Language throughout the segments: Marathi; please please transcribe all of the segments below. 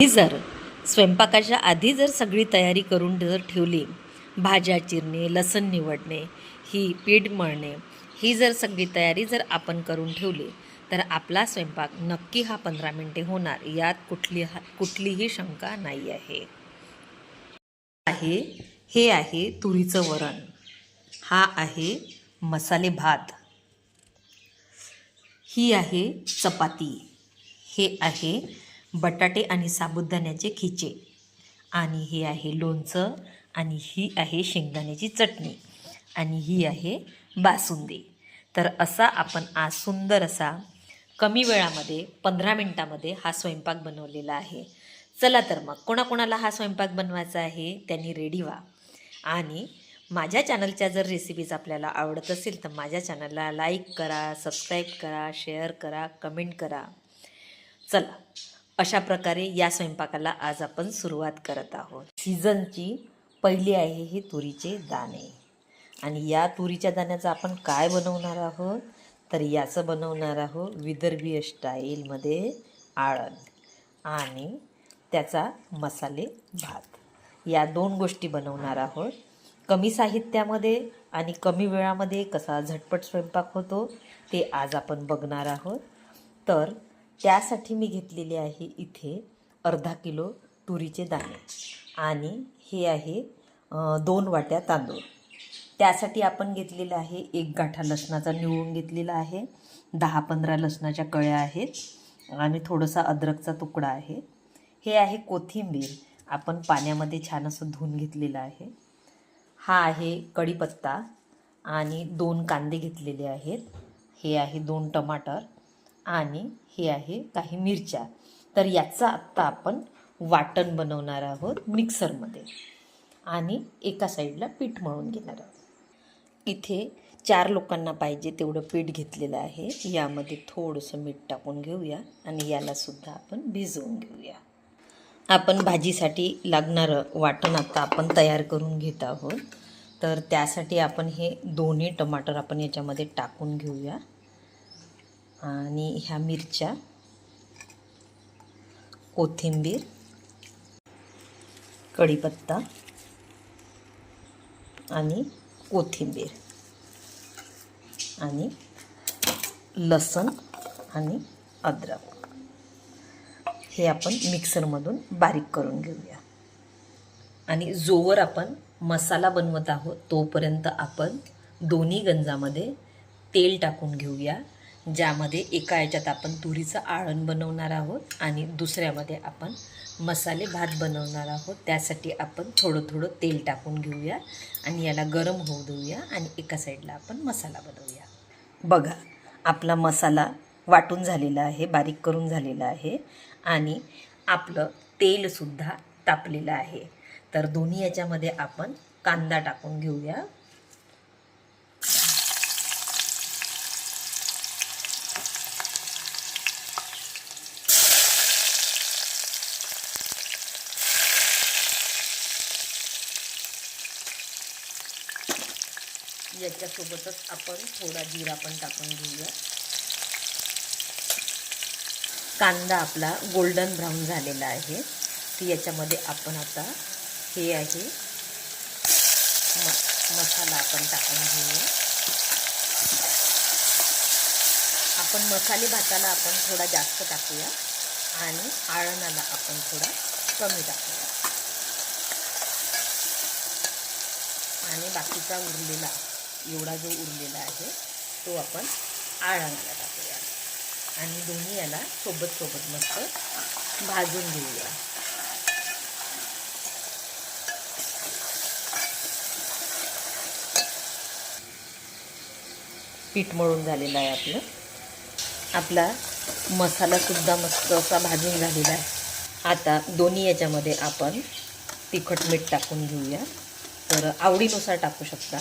ही जर स्वयंपाकाच्या आधी जर सगळी तयारी करून जर ठेवली भाज्या चिरणे लसण निवडणे ही पीठ मळणे ही जर सगळी तयारी जर आपण करून ठेवली तर आपला स्वयंपाक नक्की हा पंधरा मिनटे होणार यात कुठली हा कुठलीही शंका नाही आहे. आहे हे आहे तुरीचं वरण. हा आहे मसाले भात. ही आहे चपाती. हे आहे बटाटे आणि साबुदाण्याचे खिचे. आणि हे आहे लोणचं आणि ही आहे शेंगदाण्याची चटणी. आणि ही आहे बासुंदी. तर असा आपण आज सुंदर असा कमी वेळामध्ये पंधरा मिनटामध्ये हा स्वयंपाक बनवलेला आहे. चला तर मग कोणाकोणाला हा स्वयंपाक बनवायचा आहे त्यांनी रेडी व्हा. आणि माझ्या चॅनलच्या जर रेसिपीज आपल्याला आवडत असेल तर माझ्या चॅनलला लाईक करा सबस्क्राईब करा शेअर करा कमेंट करा. चला. अशा प्रकारे या स्वयंपाकाला आज आपण सुरुवात करत आहोत. सीझनची पहिली आहे ही तुरीचे दाणे. आणि या तुरीच्या दाण्याचं आपण काय बनवणार आहोत? तर याचं बनवणार आहोत विदर्भीय स्टाईलमध्ये आळण आणि त्याचा मसाले भात. या दोन गोष्टी बनवणार आहोत. कमी साहित्यामध्ये आणि कमी वेळामध्ये कसा झटपट स्वयंपाक होतो ते आज आपण बघणार आहोत. तर त्यासाठी मी घेतलेले आहे इथे अर्धा किलो तुरीचे दाणे. आणि हे आहे दोन वाट्या तांदूळ. त्यासाठी आपण घेतलेलं आहे एक गाठा लसणाचा निवडून घेतलेला आहे. दहा पंधरा लसणाच्या कळ्या आहेत आणि थोडासा अद्रकचा तुकडा आहे. हे आहे कोथिंबीर. आपण पाण्यामध्ये छान असं धुवून घेतलेलं आहे. हा आहे कढीपत्ता आणि दोन कांदे घेतलेले आहेत. हे आहे दोन टमाटर. आणि हे आहे काही मिरच्या. तर याचं आत्ता आपण वाटण बनवणार आहोत मिक्सरमध्ये. आणि एका साईडला पीठ मळून घेणार आहोत. इथे चार लोकांना पाहिजे तेवढं पीठ घेतलेलं आहे. यामध्ये थोडंसं मीठ टाकून घेऊया आणि यालासुद्धा आपण भिजवून घेऊया. आपण भाजीसाठी लागणारं वाटण आता आपण तयार करून घेत आहोत. तर त्यासाठी आपण हे दोन्ही टमाटर आपण याच्यामध्ये टाकून घेऊया. आणि ह्या मिरच्या कोथिंबीर कढीपत्ता आणि कोथिंबीर आणि लसण आणि अद्रक. हे आपण मिक्सरमधून बारीक करून घेऊया. आणि जोवर आपण मसाला बनवत आहोत तोपर्यंत आपण दोन्ही गंजामध्ये तेल टाकून घेऊया. ज्यामध्ये एका याच्यात आपण तुरीचं आळण बनवणार आहोत आणि दुसऱ्यामध्ये आपण मसाले भात बनवणार आहोत. त्यासाठी आपण थोडं थोडं तेल टाकून घेऊया आणि याला गरम होऊ देऊया आणि एका साईडला आपण मसाला बनवूया. बघा आपला मसाला वाटून झालेला आहे बारीक करून झालेला आहे आणि आपलं तेलसुद्धा तापलेलं आहे. तर दोन्ही याच्यामध्ये आपण कांदा टाकून घेऊया. याच्यासोबतच आपण थोडा जिरा पण टाकून घेऊया. कांदा आपला गोल्डन ब्राऊन झालेला आहे. तर याच्यामध्ये आपण आता हे आहे म मसाला आपण टाकून घेऊया. आपण मसाले भाताला आपण थोडा जास्त टाकूया आणि आळणाला आपण थोडा कमी टाकूया. आणि बाकीचा उरलेला एवढा जो उरलेला आहे तो आपण आळणाला टाकूया. आणि दोन्ही याला सोबत सोबत मस्त भाजून घेऊया. पीठ मळून झालेलं आहे आपलं. आपला मसालासुद्धा मस्त असा भाजून झालेला आहे. आता दोन्ही याच्यामध्ये आपण तिखट मीठ टाकून घेऊया. तर आवडीनुसार टाकू शकता.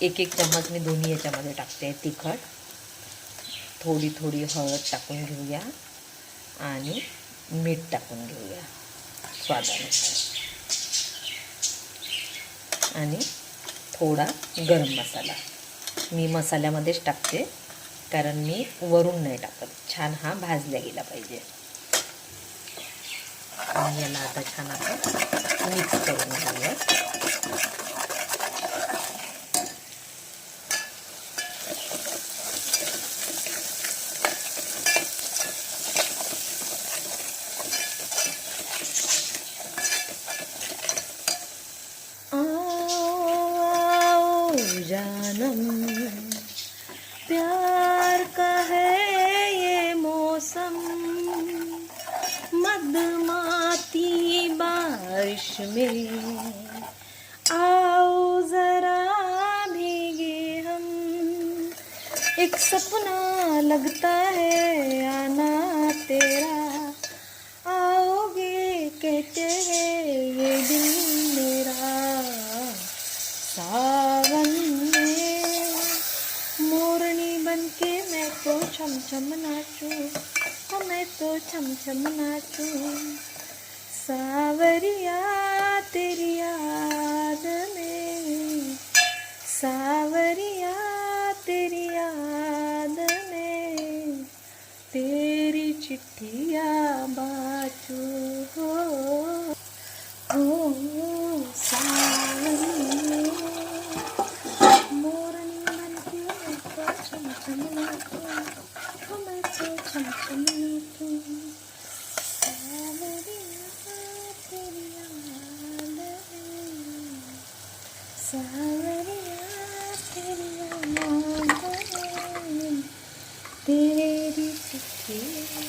एक एक चम्मच मी दोन्ही याच्यामध्ये टाकते. तिखट थोडी थोडी हळद टाकून घेऊया आणि मीठ टाकून घेऊया. स्वादानुसार आणि थोडा गरम मसाला. मी मसाल्यामध्येच टाकते कारण मी वरून नाही टाकत. छान हा भाजल्या गेला पाहिजे. आणि याला आता छान आपण मिक्स करून घेऊया. मधमाती बारिश में। आओ जरा भीगे हम। एक सपना लगता है आना तेरा। छम छम सावरिया तेरी याद में सावरिया तेरी याद में तेरी चिट्ठिया बाचू हो। हो सावन में मोरनी बन के मैं तो छम छम नाचूं हो मैं तो छम छम नाचूं सावरिया तेरी याद में सावरिया तेरी याद में तेरी चिट्ठिया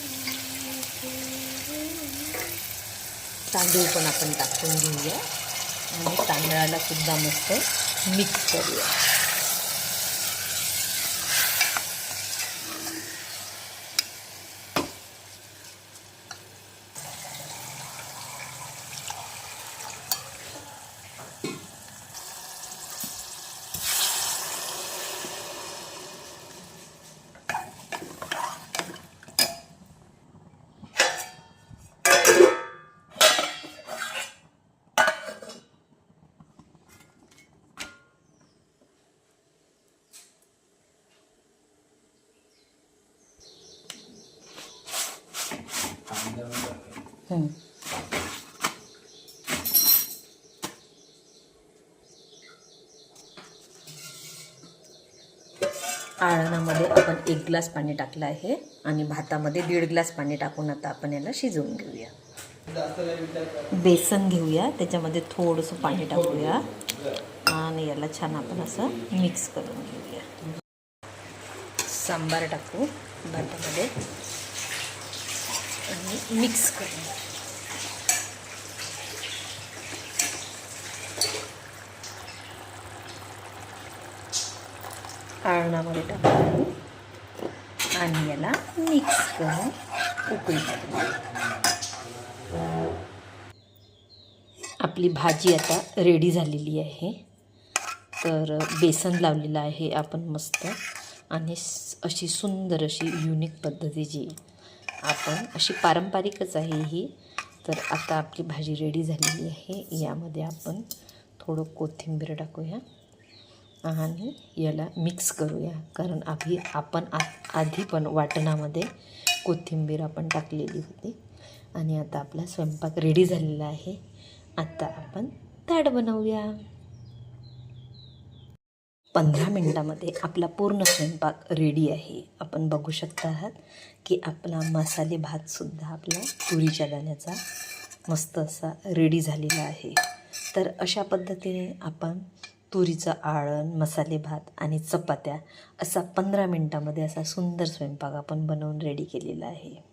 तांदूळ पण आपण टाकून घेऊया. आणि तांदळाला सुद्धा मस्त मिक्स करूया. आळणामध्ये आपण एक ग्लास पाणी टाकलं आहे आणि भातामध्ये दीड ग्लास पाणी टाकून आता आपण याला शिजवून घेऊया. बेसन घेऊया त्याच्यामध्ये थोडंसं पाणी टाकूया आणि याला छान आपण असं मिक्स करून घेऊया. सांबार टाकू भातामध्ये. आणि मिक्स करून आळणामध्ये टाकू आणि याला मिक्स करून उकळी टाकू आपली भाजी आता रेडी झालेली आहे. तर बेसन लावलेलं आहे आपण मस्त. आणि अशी सुंदर अशी युनिक पद्धतीची आपण अशी पारंपरिकच आहे ही. तर आता आपली भाजी रेडी झालेली आहे. यामध्ये आपण थोडं कोथिंबीर टाकूया. आणि याला मिक्स करूया. कारण आधी आपण आ आधी पण वाटणामध्ये कोथिंबीर आपण टाकलेली होती. आणि आता आपला स्वयंपाक रेडी झालेला आहे. आता आपण ताट बनवूया. पंधरा मिनटामध्ये आपला पूर्ण स्वयंपाक रेडी आहे. आपण बघू शकता आहात की आपला मसाले भातसुद्धा आपला तुरीच्या दाण्याचा मस्त असा रेडी झालेला आहे. तर अशा पद्धतीने आपण तुरीचं आळण मसाले भात आणि चपात्या असा पंधरा मिनटामध्ये असा सुंदर स्वयंपाक आपण बनवून रेडी केलेला आहे.